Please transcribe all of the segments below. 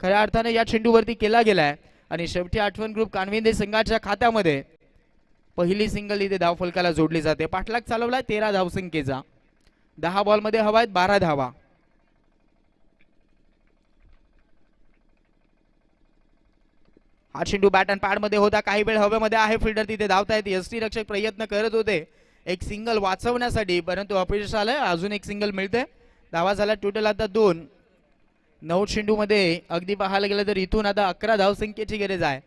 खऱ्या अर्थाने या चेंडूवरती केला गेलाय. आणि शेवटी आठवण ग्रुप कानविंदे संघाच्या खात्यामध्ये पहिली सिंगल इथे धावफलकाला जोडली जाते. पाठलाग चालवलाय तेरा धावसंख्येचा दहा बॉलमध्ये हवा आहेत बारा धावा. हा चेंडू बॅट अँड पॅडमध्ये होता. काही वेळ हवेमध्ये आहे. फिल्डर तिथे धावतायत. टी रक्षक प्रयत्न करत होते. एक सिंगल वाचवण्यासाठी परंतु अपयश आलं अजून एक सिंगल मिळते धावा झाला टोटल आता दोन. नऊ चेंडूमध्ये अगदी पाहायला गेलं तर इथून आता अकरा धावसंख्येची गरज आहे.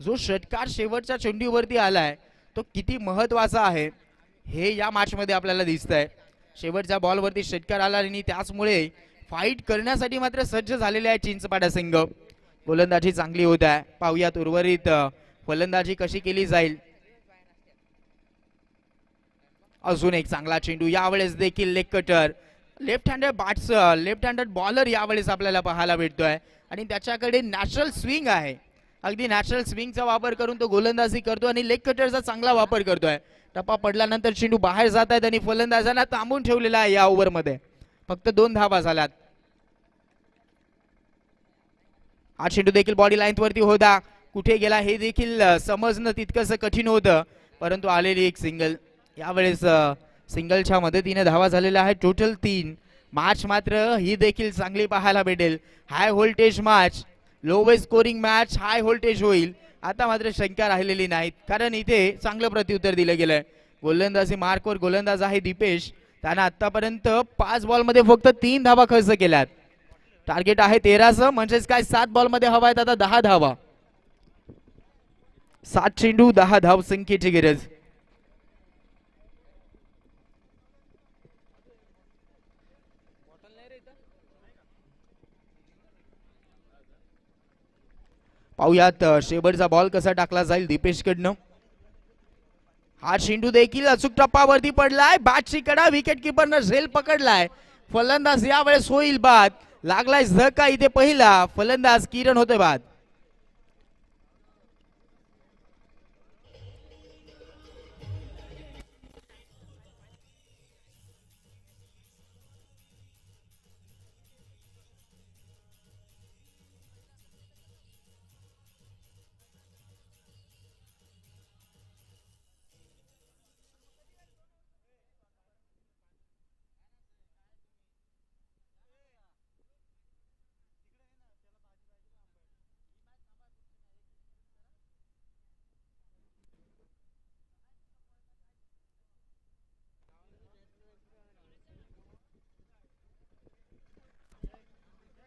जो षटकार शेवटच्या चेंडूवरती आलाय तो किती महत्त्वाचा आहे हे या मॅचमध्ये आपल्याला दिसतंय. शेवटच्या बॉलवरती षटकार आला आणि त्याचमुळे फाईट करण्यासाठी मात्र सज्ज झालेले आहे चिंचपाडा संघ. गोलंदाजी चांगली होत आहे. पाहुयात उर्वरित फलंदाजी कशी केली जाईल. अजून एक चांगला चेंडू यावेळेस देखील leg cutter left handed bats left handed bowler यावेळेस आपल्याला पाहायला भेटतोय. आणि त्याच्याकडे नॅचरल स्विंग आहे. अगदी नॅचरल स्विंगचा वापर करून तो गोलंदाजी करतो आणि लेग कटरचा चांगला वापर करतोय. टप्पा पडल्यानंतर चेंडू बाहेर जात आहेत आणि फलंदाजांना थांबून ठेवलेला आहे या ओव्हरमध्ये फक्त दोन धावा झाल्यात. हा चेंडू देखील बॉडी लाईन वरती होता. कुठे गेला हे देखील समजणं तितकंसं कठीण होतं. परंतु आलेली एक सिंगल यावेळेस सिंगलच्या मदतीने धावा झालेल्या आहेत टोटल तीन. मॅच मात्र ही देखील चांगली पाहायला भेटेल. High voltage match low scoring match high voltage होईल. आता मात्र शंका राहिलेली नाहीत. कारण इथे चांगलं प्रत्युत्तर दिलं गेलंय. गोलंदाजी मार्कवर गोलंदाज आहे दीपेश. त्यानं आतापर्यंत पाच बॉलमध्ये फक्त तीन धावा खर्च केल्यात. टार्गेट आहे तेराचं. म्हणजेच काय? सात बॉलमध्ये हवा आहेत आता दहा धावा. सात चेंडू दहा धाव संख्येची गरज. पाहुयात शेबरचा शेवटचा बॉल कसा टाकला जाईल दीपेशकडनं. हा शेंडू देखील अचूक टप्पावरती पडलाय. बॅटची कडा विकेट किपरनं झेल पकडलाय. फलंदाज यावेळेस होईल बाद. लागलाय झका इथे पहिला. फलंदाज किरण होते बाद.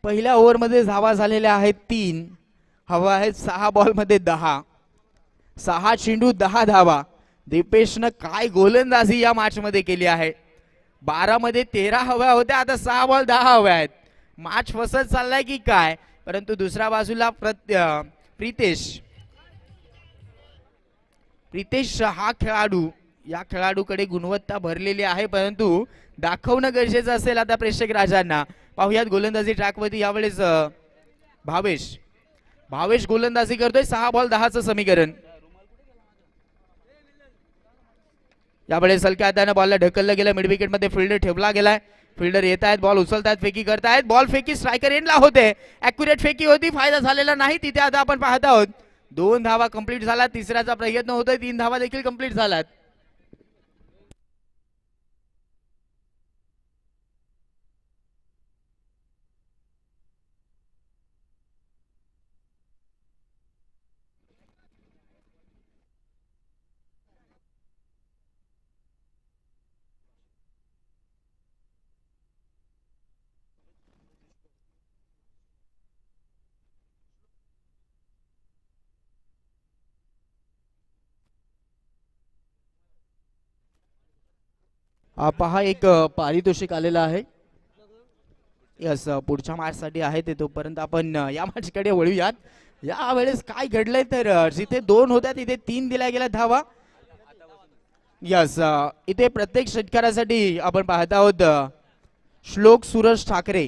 पहिल्या ओव्हरमध्ये धावा झालेल्या आहेत तीन. हवा आहेत सहा बॉलमध्ये दहा. सहा चेंडू दहा धावा. दीपेशनं काय गोलंदाजी या मॅचमध्ये केली आहे? बारामध्ये तेरा हव्या होत्या आता सहा बॉल दहा हव्या आहेत. मॅच फसत चाललाय की काय? परंतु दुसऱ्या बाजूला प्रत्य प्रितेश. प्रितेश हा खेळाडू या खेळाडूकडे गुणवत्ता भरलेली आहे परंतु दाखवणं गरजेचं असेल आता प्रेक्षक राजांना. पाहुयात गोलंदाजी ट्रॅकवरती यावेळेस भावेश. भावेश गोलंदाजी करतोय. सहा बॉल दहाचं समीकरण. यावेळेस हलक्या हाताने बॉलला ढकललं गेलं. मिड विकेटमध्ये फिल्डर ठेवला गेलाय. फिल्डर येत आहेत बॉल उचलतायत फेकी करतायत. बॉल फेकी स्ट्रायकर एंडला होते. अॅक्युरेट फेकी होती. फायदा झालेला नाही. तिथे आता आपण पाहत आहोत. दोन धावा कंप्लीट झाला. तिसऱ्याचा प्रयत्न होतोय. तीन धावा देखील कंप्लीट आहेत पहा एक पारितोषिक आलेलं आहे. यस पुढच्या मॅचसाठी आहे ते तोपर्यंत आपण या मॅचकडे वळूयात. या वेळेस काय घडलंय तर जिथे दोन होत्या तिथे तीन दिल्या गेल्या धावा. यस इथे प्रत्येक षटकारासाठी आपण पाहत आहोत श्लोक सुरज ठाकरे.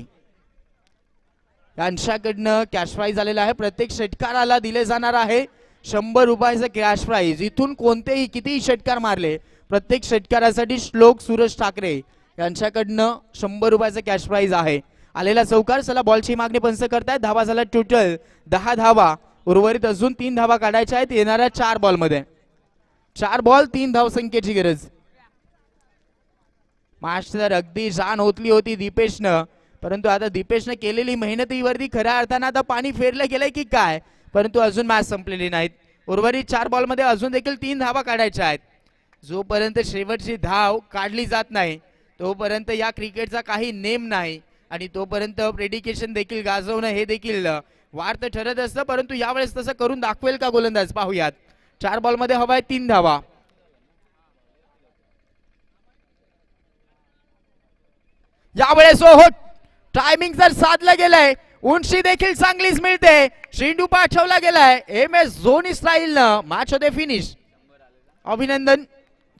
यांच्याकडनं कॅश प्राईज आलेला आहे. प्रत्येक षटकाराला दिले जाणार आहे शंभर रुपयाचं कॅश प्राईज इथून कोणतेही कितीही षटकार मारले प्रत्येक षटकारासाठी श्लोक सुरज ठाकरे यांच्याकडनं शंभर रुपयाचं कॅश प्राईज आहे. आलेला चौकार चला बॉलची मागणी पंच करतायत. धावा झाला टोटल दहा धावा. उर्वरित अजून तीन धावा काढायच्या आहेत. येणाऱ्या चार बॉलमध्ये चार बॉल तीन धाव संख्येची गरज. मास्टर अगदी जाण होतली होती दीपेशनं. परंतु आता दीपेशनं केलेली मेहनतीवरती खऱ्या अर्थानं आता पाणी फेरलं गेलंय की काय? परंतु अजून मॅच संपलेली नाहीत. उर्वरित चार बॉलमध्ये अजून देखील तीन धावा काढायच्या आहेत. जोपर्यंत शेवटची धाव काढली जात नाही तोपर्यंत या क्रिकेटचा काही नेम नाही आणि तोपर्यंत प्रेडिकेशन देखील गाजवणं हे देखील वार्त ठरत असतं परंतु यावेळेस तसं करून दाखवेल का गोलंदाज? पाहूयात. चार बॉलमध्ये हवाय तीन धावा. यावेळेस हो टायमिंग जर साधलं गेलंय उंची देखील चांगलीच मिळते. शेंडू पाठवला गेलाय. M S Dhoni style match होते फिनिश अभिनंदन.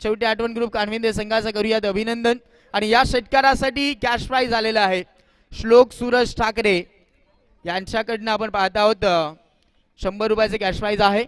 शेवटी आठवण ग्रुप कानविंदे संघाचं करूयात अभिनंदन. आणि या षटकारासाठी कॅश प्राईज आलेला आहे. श्लोक सूरज ठाकरे यांच्याकडनं आपण पाहत आहोत शंभर रुपयाचे कॅश प्राईज आहे.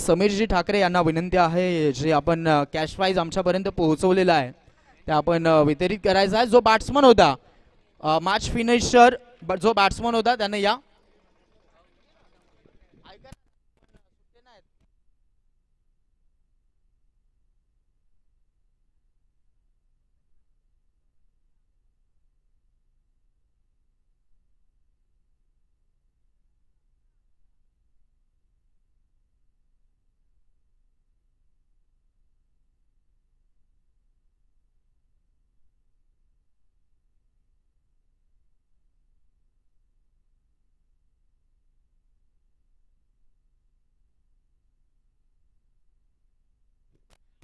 समीरजी ठाकरे यांना विनंती आहे जे आपण कॅश प्राईज आमच्यापर्यंत पोहोचवलेला आहे ते आपण वितरित करायचा आहे. जो बॅट्समन होता मॅच फिनिशर जो बॅट्समन होता त्याने या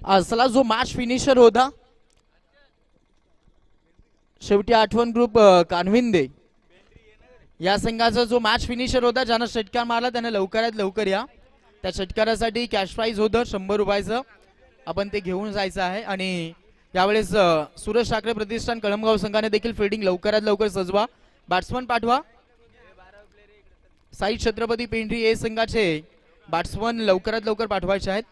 असला जो मॅच फिनिशर होता शेवटी आठवण ग्रुप कानविंदे. या संघाचा जो मॅच फिनिशर होता ज्यानं षटकार मारला त्यानं लवकरात लवकर या. त्या षटकारासाठी कॅश प्राईज होतं शंभर रुपयाचं. आपण ते घेऊन जायचं आहे. आणि यावेळेस अ, सुरेश ठाकरे प्रतिष्ठान कळमगाव संघाने देखील फिल्डिंग लवकरात लवकर सजवा. बॅट्समन पाठवा. साई छत्रपती पेंढरी ए संघाचे बॅट्समन लवकरात लवकर पाठवायचे आहेत.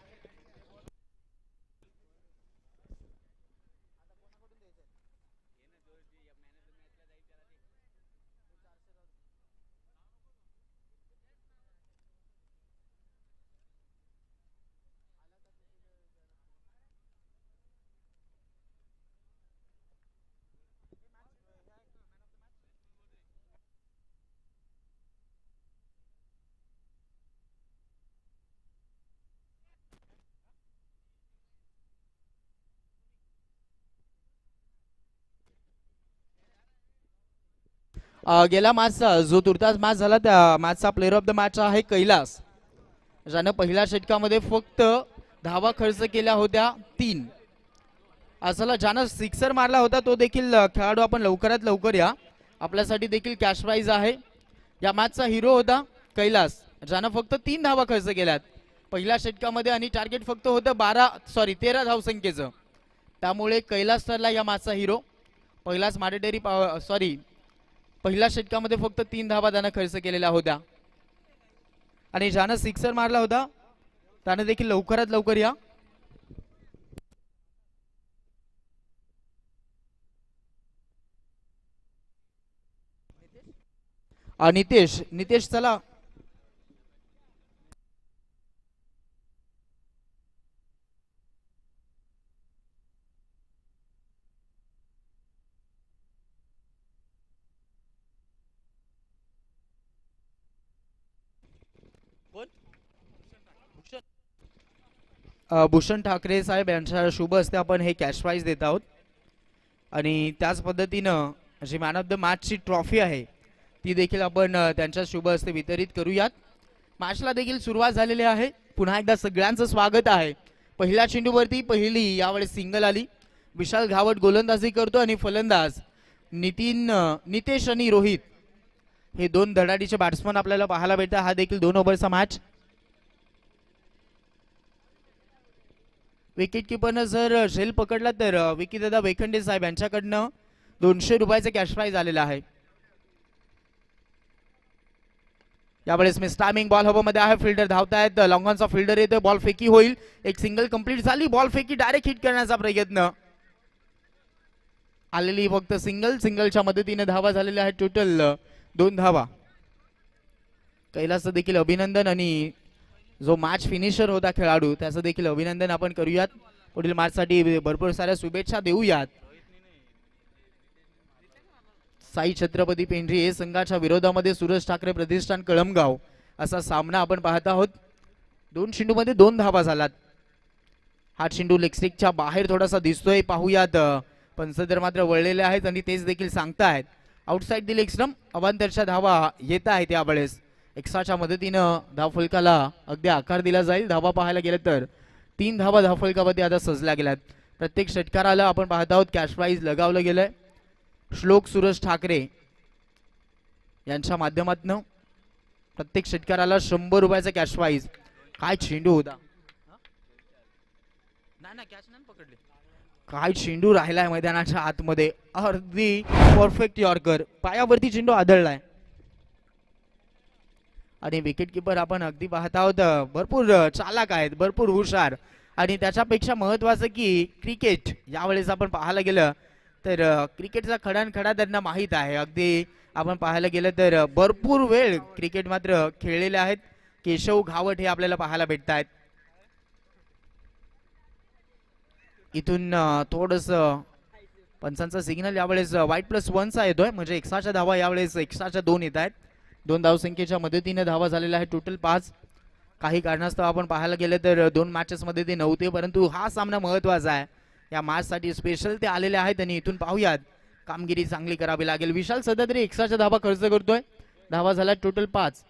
गेला मॅचचा जो तुर्तास मॅच झाला त्या मॅचचा प्लेअर ऑफ द मॅच आहे कैलास. ज्यानं पहिल्या षटकामध्ये फक्त धावा खर्च केल्या होत्या तीन. असला ज्यानं सिक्सर मारला होता तो देखील खेळाडू आपण लवकरात लवकर या. आपल्यासाठी देखील कॅश प्राईज आहे. या मॅचचा हिरो होता कैलास ज्यानं फक्त तीन धावा खर्च केल्यात पहिल्या षटकामध्ये आणि टार्गेट फक्त होतं बारा सॉरी तेरा धावसंख्येचं त्यामुळे कैलास ठरला या मॅचचा हिरो पहिलाच पॉ सॉरी पहिल्या षटकामध्ये फक्त तीन धावा त्यानं खर्च केलेल्या होत्या. आणि ज्यानं सिक्सर मारला होता त्यानं देखील लवकरात लवकर या. नितेश नितेश चला. भूषण ठाकरे साहेब यांच्या शुभ हस्ते आपण हे कॅश प्राईज देत आहोत. आणि त्याच पद्धतीनं जी मॅन ऑफ द मॅचची ट्रॉफी आहे ती देखील आपण त्यांच्या शुभ हस्ते वितरित करूयात. मॅचला देखील सुरुवात झालेली आहे. पुन्हा एकदा सगळ्यांचं स्वागत आहे. पहिल्या चेंडूवरती पहिली यावेळेस सिंगल आली. विशाल घावट गोलंदाजी करतो आणि फलंदाज नितीन नितेश आणि रोहित हे दोन धडाडीचे बॅट्समन आपल्याला पाहायला भेटतात हा देखील दोन ओव्हरचा मॅच विकेट किपरनं जर झेल पकडला तर विकी दादा वेखंडे साहेब यांच्याकडनं दोनशे रुपयाचं कॅश प्राईज आलेलं आहे. यावेळेस मी स्टॅमिंग बॉल हवामध्ये आहे. फिल्डर धावतायत. लॉंगॉनचा फिल्डर येतोय. बॉल फेकी होईल. एक सिंगल कंप्लीट झाली. बॉल फेकी डायरेक्ट हिट करण्याचा प्रयत्न. आलेली फक्त सिंगल सिंगलच्या मदतीने धावा झालेल्या आहेत टोटल दोन धावा. कैलासचं देखील अभिनंदन आणि जो मॅच फिनिशर होता खेळाडू त्याचं देखील अभिनंदन आपण करूयात. पुढील मॅचसाठी भरपूर साऱ्या शुभेच्छा देऊयात. साई छत्रपती पेंढरी हे संघाच्या विरोधामध्ये सुरज ठाकरे प्रतिष्ठान कळमगाव असा सामना आपण पाहत आहोत. दोन चेंडूमध्ये दोन धावा झालात. हा चेंडू लेक्सिकच्या बाहेर थोडासा दिसतोय पाहूयात. पंचधर मात्र वळलेले आहेत आणि तेच देखील सांगतायत. आउटसाईड दी लेगस्टम अवांतरच्या धावा येत आहेत यावेळेस. एक्स्ट्राच्या मदतीनं धावफलकाला अगदी आकार दिला जाईल. धावा पाहायला गेलं तर तीन धावा धावफलकामध्ये आता सजल्या गेल्यात. प्रत्येक षटकाराला आपण पाहत आहोत कॅश प्राईज लगावलं गेलंय. श्लोक सुरेश ठाकरे यांच्या माध्यमातनं प्रत्येक षटकाराला शंभर रुपयाचा कॅश प्राईज काय चेंडू होता. काय चेंडू राहिलाय मैदानाच्या आतमध्ये. अर्धी परफेक्ट यॉर्कर पायावरती चेंडू आदळलाय. आणि विकेट किपर आपण अगदी पाहत आहोत भरपूर चालक चालाक आहेत भरपूर हुशार. आणि त्याच्यापेक्षा महत्वाचं की क्रिकेट यावेळेस आपण पाहायला गेलं तर क्रिकेटचा खडानखडा त्यांना माहीत आहे. अगदी आपण पाहायला गेलं तर भरपूर वेळ क्रिकेट मात्र खेळलेले आहेत. केशव घावट हे आपल्याला पाहायला भेटत आहेत इथून थोडस पंचांचा सिग्नल यावेळेस वाईट प्लस वनचा येतोय म्हणजे एक्साच्या धावा यावेळेस एक्साच्या दोन येत आहेत दोन धावसंख्येच्या मदतीने धावा झालेला आहे. टोटल पाच. काही कारणास्तव आपण पाहायला गेलं तर दोन मॅचेसमध्ये ते नव्हते परंतु हा सामना महत्त्वाचा आहे. या मॅचसाठी स्पेशल ते आलेले आहेत आणि इथून पाहूयात. कामगिरी चांगली करावी लागेल. विशाल सध्या तरी एक्स्ट्राच्या धावा खर्च करतोय. धावा झाला टोटल पाच.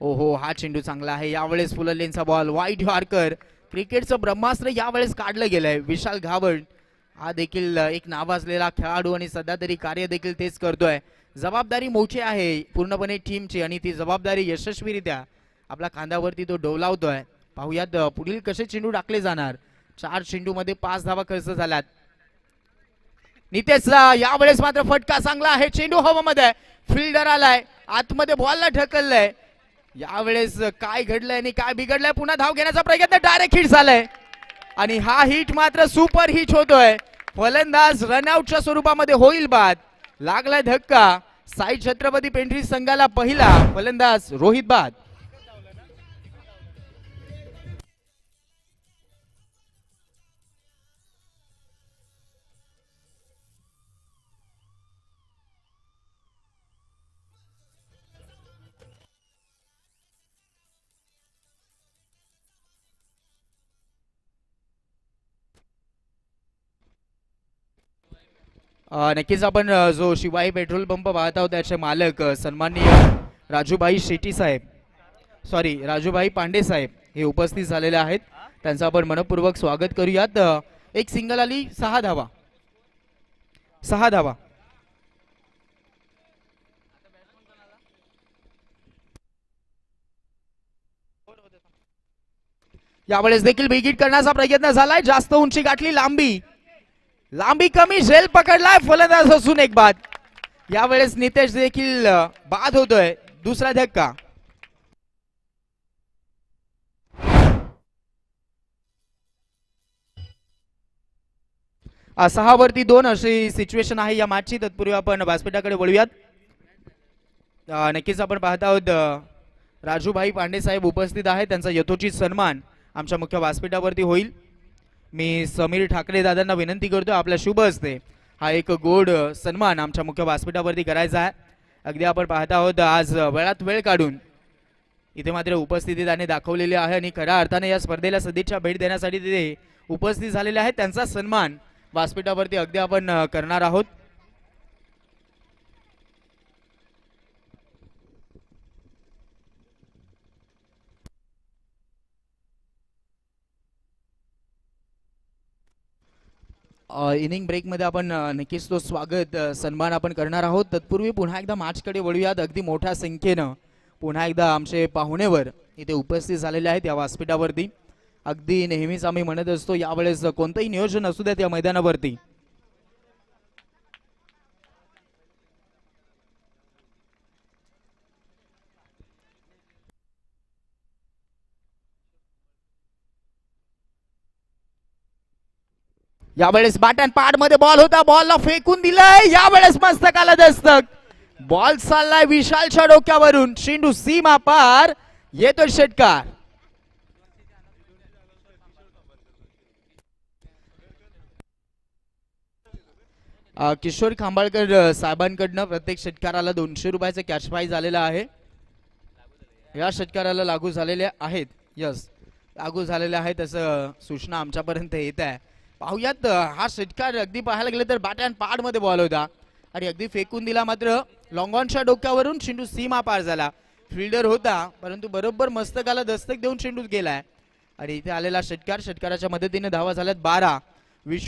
ओहो हा चेंडू चांगला आहे. यावेळेस फुललेनचा बॉल वाईट हॉर्कर क्रिकेटचं ब्रह्मास्त्र यावेळेस काढलं गेलंय. विशाल घावड. हा देखील एक नावाजलेला खेळाडू आणि सध्या तरी कार्य देखील तेच करतोय. जबाबदारी मोठी आहे. पूर्णपणे टीमची आणि ती जबाबदारी यशस्वीरित्या आपल्या खांद्यावरती तो डोलावतोय पाहूयात पुढील कसे चेंडू टाकले जाणार. चार चेंडूमध्ये पाच धावा खर्च झाल्यात. नितेशला यावेळेस मात्र फटका चांगला आहे. चेंडू हवामध्ये फिल्डर आलाय. आतमध्ये बॉलला ढकललंय. यावेळेस काय घडलंय आणि काय बिघडलंय पुन्हा धाव घेण्याचा प्रयत्न डायरेक्ट हिट झालाय. आणि हा हिट मात्र सुपर हिट होतोय. फलंदाज रनआउटच्या स्वरूपामध्ये होईल बाद. लागलाय धक्का. साई छत्रपती पेंढरी संघाला पहिला फलंदाज रोहित बाद. नक्कीच आपण जो शिवाई पेट्रोल पंप पाहत आहोत त्याचे मालक सन्माननीय राजूभाई शेट्टी साहेब. सॉरी राजूभाई पांडे साहेब हे उपस्थित झालेले आहेत. त्यांचं आपण मनपूर्वक स्वागत करूयात. एक सिंगल आली सहा धावा. सहा धावा. यावेळेस देखील बिगिट करण्याचा प्रयत्न झालाय. जास्त उंची गाठली लांबी. लांबी कमी झेल पकडलाय फलंदाज असून एक बाद. यावेळेस नितेश देखील बाद होतोय. दुसरा धक्का. अ, सहा वरती दोन अशी सिच्युएशन आहे या मॅचची तत्पूर्वी आपण व्यासपीठाकडे वळूयात. नक्कीच आपण पाहत आहोत राजूभाई पांडे साहेब उपस्थित आहेत. त्यांचा यथोचित सन्मान आमच्या मुख्य व्यासपीठावरती होईल. मी समीर ठाकरे दादांना विनंती करतो आपल्या शुभ असते हा एक गोड सन्मान आमच्या मुख्य व्यासपीठावरती करायचा आहे. अगदी आपण पाहत आहोत आज वेळात वेळ काढून इथे मात्र उपस्थिती त्याने दाखवलेली आहे आणि खऱ्या अर्थाने या स्पर्धेला सदिच्छा भेट देण्यासाठी तिथे उपस्थित झालेले आहेत. त्यांचा सन्मान व्यासपीठावरती अगदी आपण करणार आहोत. इनिंग ब्रेकमध्ये आपण नक्कीच तो स्वागत सन्मान आपण करणार आहोत. तत्पूर्वी पुन्हा एकदा मॅचकडे वळूयात अगदी मोठ्या संख्येनं. पुन्हा एकदा आमचे पाहुणेवर इथे उपस्थित झालेले आहेत या व्यासपीठावरती. अगदी नेहमीच आम्ही म्हणत असतो यावेळेस कोणतंही नियोजन असू द्यात या मैदानावरती. यावेळेस बाटन पॅडमध्ये बॉल होता. बॉलला फेकून दिलाय. यावेळेस मस्तकाला दस्तक. बॉल चाललाय विशालच्या डोक्यावरून. शेंडू सीमा पार येतोय षटकार. किशोर खांबाळकर साहेबांकडनं प्रत्येक षटकाराला दोनशे रुपयाचं कॅश प्राईज आलेला आहे. या षटकाराला लागू झालेले आहेत. यस लागू झालेले आहेत असं सूचना आमच्यापर्यंत येत आहे. पाहुयात हा षटकार अगदी पाहायला गेलं तर बॅट अँड पाडमध्ये बॉल होता. आणि अगदी फेकून दिला मात्र लॉंगॉनच्या डोक्यावरून शेंडू सीमा पार झाला. फिल्डर होता परंतु बरोबर मस्तकाला दस्तक देऊन शेंडू गेलाय. आणि इथे आलेला षटकार षटकाराच्या मदतीने धावा झाल्यात बारा. विश्व